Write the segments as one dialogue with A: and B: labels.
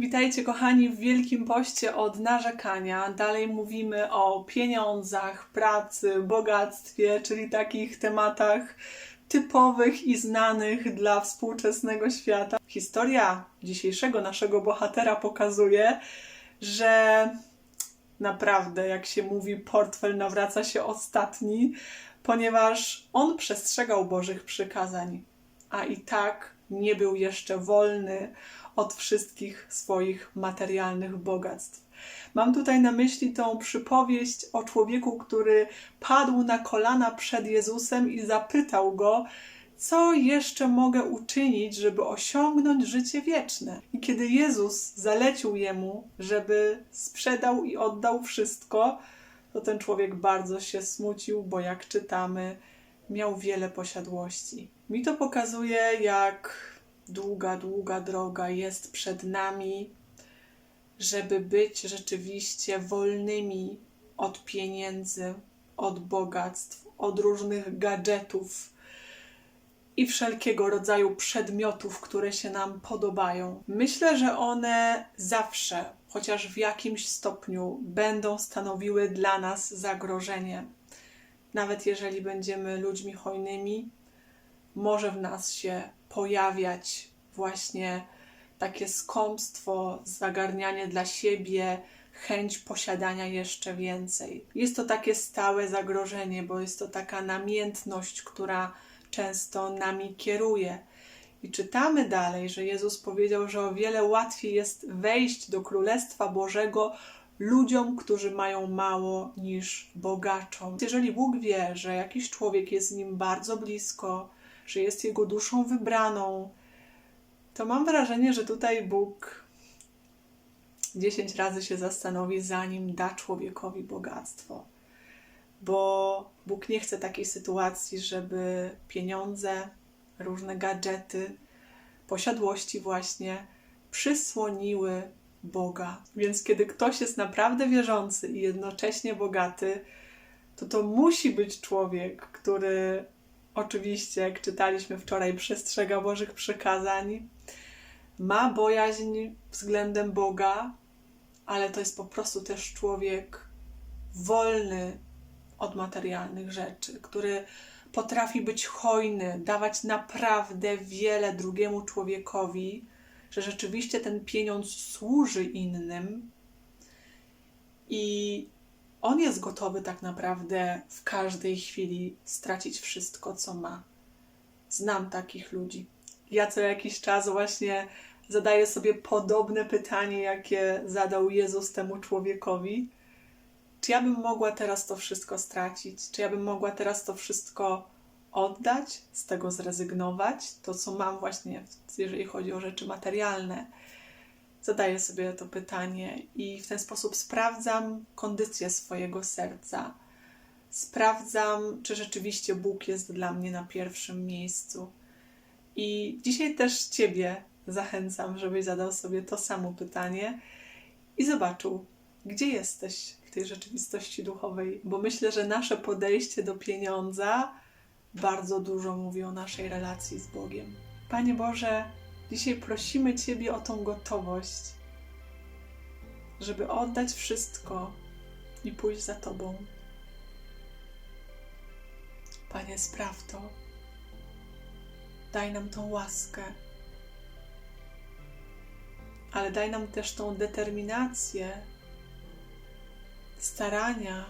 A: Witajcie kochani w Wielkim Poście od narzekania. Dalej mówimy o pieniądzach, pracy, bogactwie, czyli takich tematach typowych i znanych dla współczesnego świata. Historia dzisiejszego naszego bohatera pokazuje, że naprawdę, jak się mówi, portfel nawraca się ostatni, ponieważ on przestrzegał Bożych przykazań, a i tak nie był jeszcze wolny od wszystkich swoich materialnych bogactw. Mam tutaj na myśli tą przypowieść o człowieku, który padł na kolana przed Jezusem i zapytał go, co jeszcze mogę uczynić, żeby osiągnąć życie wieczne. I kiedy Jezus zalecił jemu, żeby sprzedał i oddał wszystko, to ten człowiek bardzo się smucił, bo jak czytamy, miał wiele posiadłości. Mi to pokazuje, jak długa, długa droga jest przed nami, żeby być rzeczywiście wolnymi od pieniędzy, od bogactw, od różnych gadżetów i wszelkiego rodzaju przedmiotów, które się nam podobają. Myślę, że one zawsze, chociaż w jakimś stopniu, będą stanowiły dla nas zagrożenie. Nawet jeżeli będziemy ludźmi hojnymi, może w nas się pojawiać właśnie takie skąpstwo, zagarnianie dla siebie, chęć posiadania jeszcze więcej. Jest to takie stałe zagrożenie, bo jest to taka namiętność, która często nami kieruje. I czytamy dalej, że Jezus powiedział, że o wiele łatwiej jest wejść do Królestwa Bożego ludziom, którzy mają mało, niż bogaczom. Jeżeli Bóg wie, że jakiś człowiek jest z nim bardzo blisko, że jest jego duszą wybraną, to mam wrażenie, że tutaj Bóg dziesięć razy się zastanowi, zanim da człowiekowi bogactwo. Bo Bóg nie chce takiej sytuacji, żeby pieniądze, różne gadżety, posiadłości właśnie przysłoniły Boga. Więc kiedy ktoś jest naprawdę wierzący i jednocześnie bogaty, to to musi być człowiek, który oczywiście, jak czytaliśmy wczoraj, przestrzega Bożych przykazań, ma bojaźń względem Boga, ale to jest po prostu też człowiek wolny od materialnych rzeczy, który potrafi być hojny, dawać naprawdę wiele drugiemu człowiekowi, że rzeczywiście ten pieniądz służy innym i on jest gotowy tak naprawdę w każdej chwili stracić wszystko, co ma. Znam takich ludzi. Ja co jakiś czas właśnie zadaję sobie podobne pytanie, jakie zadał Jezus temu człowiekowi. Czy ja bym mogła teraz to wszystko stracić? Czy ja bym mogła teraz to wszystko oddać, z tego zrezygnować? To, co mam właśnie, jeżeli chodzi o rzeczy materialne. Zadaję sobie to pytanie i w ten sposób sprawdzam kondycję swojego serca. Sprawdzam, czy rzeczywiście Bóg jest dla mnie na pierwszym miejscu. I dzisiaj też Ciebie zachęcam, żebyś zadał sobie to samo pytanie i zobaczył, gdzie jesteś w tej rzeczywistości duchowej, bo myślę, że nasze podejście do pieniądza bardzo dużo mówi o naszej relacji z Bogiem. Panie Boże, dzisiaj prosimy Ciebie o tą gotowość, żeby oddać wszystko i pójść za Tobą. Panie, spraw to. Daj nam tą łaskę ale daj nam też tą determinację, starania,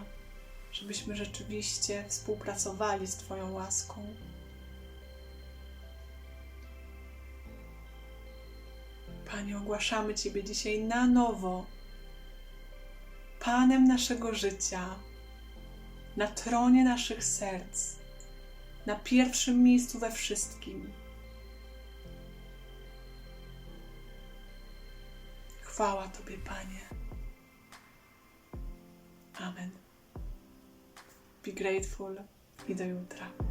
A: żebyśmy rzeczywiście współpracowali z Twoją łaską. Panie, ogłaszamy Ciebie dzisiaj na nowo, Panem naszego życia, na tronie naszych serc, na pierwszym miejscu we wszystkim. Chwała Tobie, Panie. Amen. Be grateful i do jutra.